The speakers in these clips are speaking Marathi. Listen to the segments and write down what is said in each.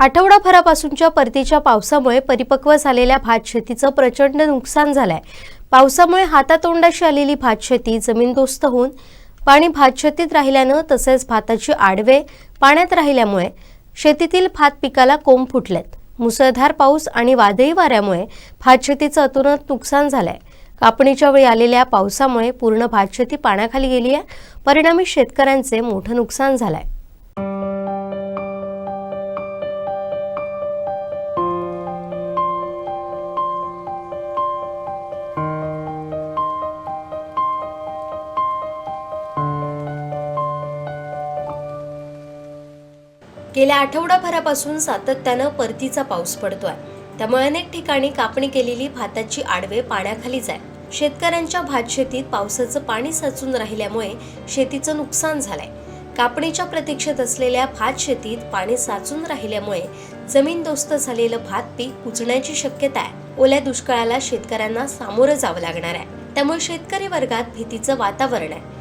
आठवडाभरापासूनच्या परतीच्या पावसामुळे परिपक्व झालेल्या भात शेतीचं प्रचंड नुकसान झालंय. पावसामुळे हातातोंडाशी आलेली भात शेती जमीनदोस्त होऊन पाणी भात शेतीत राहिल्यानं तसेच भाताची आडवे पाण्यात राहिल्यामुळे शेतीतील भात पिकाला कोंब फुटलेत. मुसळधार पाऊस आणि वादळी वाऱ्यामुळे भात शेतीचं अतोनात नुकसान झालंय. कापणीच्या वेळी आलेल्या पावसामुळे पूर्ण भातशेती पाण्याखाली गेली आहे परिणामी शेतकऱ्यांचे मोठं नुकसान झालंय. गेल्या आठवडाभरापासून सातत्यानं परतीचा पाऊस पडतोय. त्यामुळे अनेक ठिकाणी कापणी केलेली भाताची आडवे पाण्याखाली जाय. शेतकऱ्यांच्या भात शेतीत पावसाचं पाणी साचून राहिल्यामुळे शेतीचं नुकसान झालंय. कापणीच्या प्रतीक्षेत असलेल्या भात शेतीत पाणी साचून राहिल्यामुळे जमीनदोस्त झालेलं भात पीक कुजण्याची शक्यता आहे. ओल्या दुष्काळाला शेतकऱ्यांना सामोरं जावं लागणार आहे. त्यामुळे शेतकरी वर्गात भीतीचं वातावरण आहे.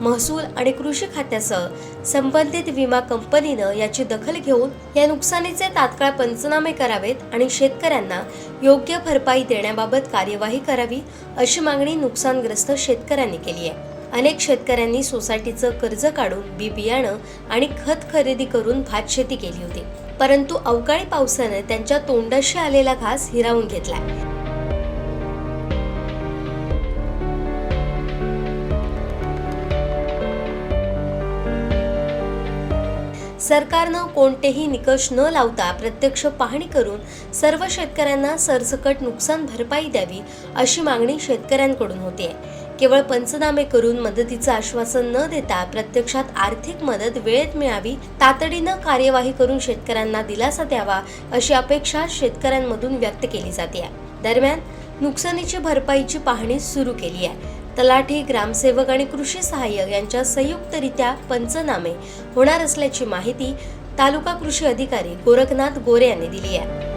महसूल आणि कृषी खात्यासह संबंधित विमा कंपनीनं याची दखल घेऊन या नुकसानीचे तात्काळ पंचनामे करावेत आणि शेतकऱ्यांना योग्य भरपाई देण्याबाबत कार्यवाही करावी अशी मागणी नुकसानग्रस्त शेतकऱ्यांनी केली आहे. अनेक शेतकऱ्यांनी सोसायटीचं कर्ज काढून बी बियाणं आणि खत खरेदी करून भात शेती केली होती. परंतु अवकाळी पावसानं त्यांच्या तोंडाशी आलेला घास हिरावून घेतलाय. सरकारनं कोणतेही निकष न लावता प्रत्यक्ष पाहणी करून सर्व शेतकऱ्यांना सरसकट नुकसान भरपाई द्यावी अशी मागणी शेतकऱ्यांकडून होते. केवळ पंचनामे करून मदतीचं आश्वासन न देता प्रत्यक्षात आर्थिक मदत वेळेत मिळावी तातडीनं कार्यवाही करून शेतकऱ्यांना दिलासा द्यावा अशी अपेक्षा शेतकऱ्यांमधून व्यक्त केली जाते. दरम्यान नुकसानीची भरपाईची पाहणी सुरू केली आहे. तलाठी ग्रामसेवक आणि कृषी सहाय्यक यांच्या संयुक्तरित्या पंचनामे होणार असल्याची माहिती तालुका कृषी अधिकारी गोरखनाथ गोरे यांनी दिली आहे.